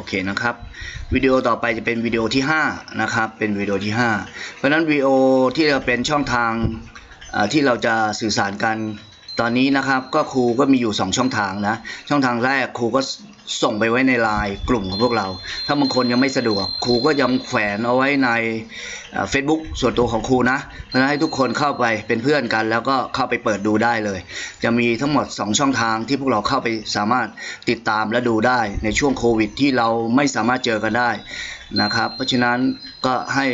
โอเคนะครับวิดีโอต่อไปจะเป็นวิดีโอที่5นะครับเป็นวิดีโอที่ 5 เพราะฉะนั้นวิดีโอที่เราเป็นช่องทางที่เราจะสื่อสารกันตอนนี้นะครับก็ครูก็มีอยู่ 2 ช่องทางนะช่องทางแรกครูก็ ส่งไปไว้ในไลน์กลุ่มของพวกเรา ถ้าบางคนยังไม่สะดวกครูก็ยังแขวนเอาไว้ในเฟซบุ๊กส่วนตัวของครูนะเพราะฉะนั้นให้ทุกคนเข้าไปเป็นเพื่อนกัน แล้วก็เข้าไปเปิดดูได้เลย จะมีทั้งหมด 2 ช่องทางที่พวกเราเข้าไปสามารถติดตามและดูได้ในช่วงโควิด ที่เราไม่สามารถเจอกันได้นะครับ เพราะฉะนั้นก็ให้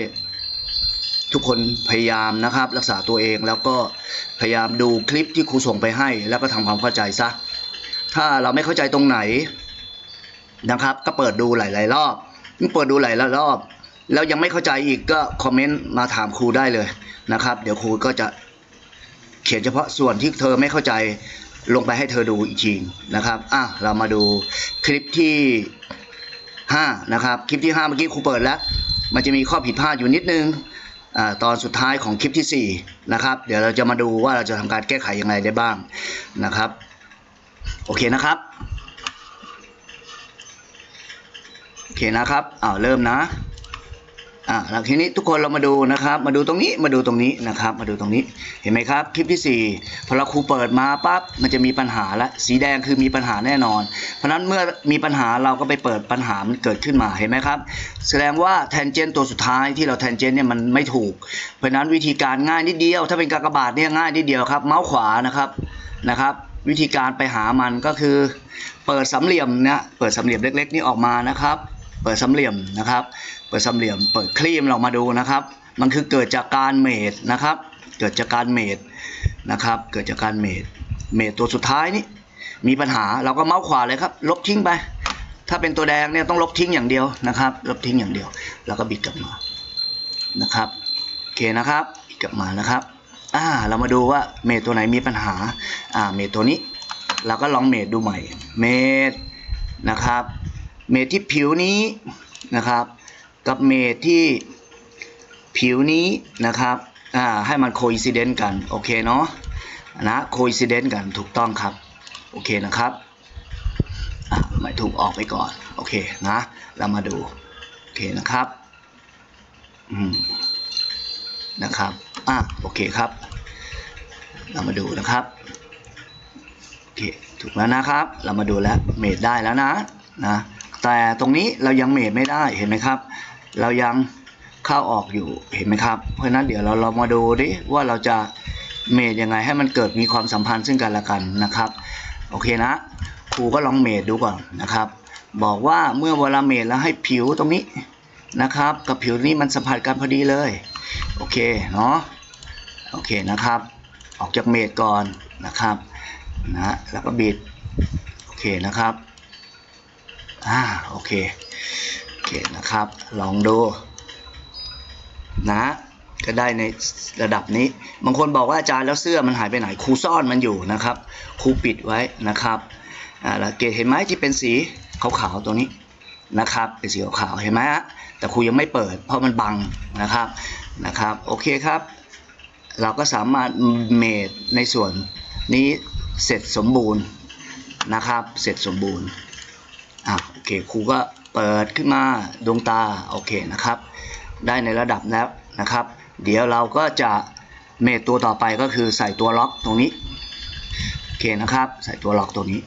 ทุกคนพยายามนะครับรักษาตัวเองแล้วก็พยายามดูคลิปที่ครูส่งไปให้ แล้วก็ทำความเข้าใจซะ ถ้าเราไม่เข้าใจตรงไหน นะครับ ก็เปิดดูหลาย ๆ รอบเปิดดูหลายรอบ แล้วยังไม่เข้าใจอีกก็คอมเมนต์มาถามครูได้เลยนะครับ เดี๋ยวครูก็จะเขียนเฉพาะส่วนที่เธอไม่เข้าใจลงไปให้เธอดูอีกทีนะครับอะเรามาดูคลิปที่5นะครับคลิปที่ 5 เมื่อกี้ครูเปิดแล้ว มันจะมีข้อผิดพลาดอยู่นิดนึงอ่าตอนสุดท้ายของคลิปที่ 4 นะครับ เดี๋ยวเราจะมาดูว่าเราจะทำการแก้ไขยังไงได้บ้างนะครับ โอเคนะครับ โอ เคนะครับอ้าวเริ่มนะอ่าแล้วทีนี้ทุกคนเรามาดูนะครับ มาดูตรงนี้มาดูตรงนี้นะครับ มาดูตรงนี้เห็นไหมครับ คลิปที่ 4 พอเราครูเปิดมาปั๊บมันจะมีปัญหาละสีแดงคือมีปัญหาแน่นอน เพราะนั้นเมื่อมีปัญหาเราก็ไปเปิดปัญหามันเกิดขึ้นมาเห็นไหมครับ แสดงว่าแทนเจนตัวสุดท้ายที่เราแทนเจนเนี่ยมันไม่ถูก เพราะนั้นวิธีการง่ายนิดเดียว ถ้าเป็นกากบาทเนี่ยง่ายนิดเดียวครับ เมาส์ขวานะครับนะครับ วิธีการไปหามันก็คือ เปิดสามเหลี่ยมเนี่ยเปิดสามเหลี่ยมเล็ก ๆ นี่ออกมานะครับ เปิดสามเหลี่ยมนะครับ เปิดสามเหลี่ยม เปิดครีมเรามาดูนะครับ มันคือเกิดจากการเมดนะครับ เกิดจากการเมดนะครับ เกิดจากการเมดเมดตัวสุดท้ายนี่มีปัญหาเราก็เมาส์ขวาเลยครับ ลบทิ้งไป ถ้าเป็นตัวแดงเนี่ยต้องลบทิ้งอย่างเดียวนะครับ ลบทิ้งอย่างเดียว แล้วก็บิดกลับมานะครับโอเคนะครับบิดกลับมานะครับอ่าเรามาดูว่าเมดตัวไหนมีปัญหาอ่าเมดตัวนี้เราก็ลองเมดดูใหม่เมดนะครับ เมดที่ผิวนี้นะครับ กับเมดที่ผิวนี้นะครับอ่าให้มันโคอิซิเดนต์กันโอเคเนาะนะโคอิซิเดนต์กันถูกต้องครับโอเคนะครับอะไม่ถูกออกไปก่อนโอเคนะเรามาดูโอเคนะครับอืมนะครับอะโอเคครับ เรามาดูนะครับโอเคถูกแล้วนะครับ เรามาดูแล้วเมดได้แล้วนะนะ แต่ตรงนี้เรายังเมดไม่ได้เห็นไหมครับ เรายังเข้าออกอยู่เห็นไหมครับ เพราะฉะนั้นเดี๋ยวเราเรามาดูดิว่าเราจะเมดยังไงให้มันเกิดมีความสัมพันธ์ซึ่งกันและกันนะครับ โอเคนะครูก็ลองเมดดูก่อนนะครับ บอกว่าเมื่อเวลาเมดแล้วให้ผิวตรงนี้นะครับ กับผิวนี้มันสัมผัสกันพอดีเลยโอเคเนาะโอเคนะครับ ออกจากเมดก่อนนะครับนะแล้วก็บิดโอเคนะครับ อ่าโอเคโอเคนะครับ ลองดูนะก็ได้ในระดับนี้ บางคนบอกว่าอาจารย์แล้วเสื้อมันหายไปไหนครูซ่อนมันอยู่นะครับครูปิดไว้นะครับอ่าแล้วเกตเห็นไหมที่เป็นสีขาวๆตรงนี้นะครับเป็นสีขาวๆเห็นไหมฮะแต่ครูยังไม่เปิด เพราะมันบังนะครับนะครับโอเคครับ เราก็สามารถเมดในส่วนนี้เสร็จสมบูรณ์นะครับ เสร็จสมบูรณ์ อะโอเคครูก็เปิดขึ้นมาดวงตาโอเคนะครับ ได้ในระดับแล้วนะครับ เดี๋ยวเราก็จะเมดตัวต่อไปก็คือใส่ตัวล็อกตรงนี้โอเคนะครับ ใส่ตัวล็อกตรงนี้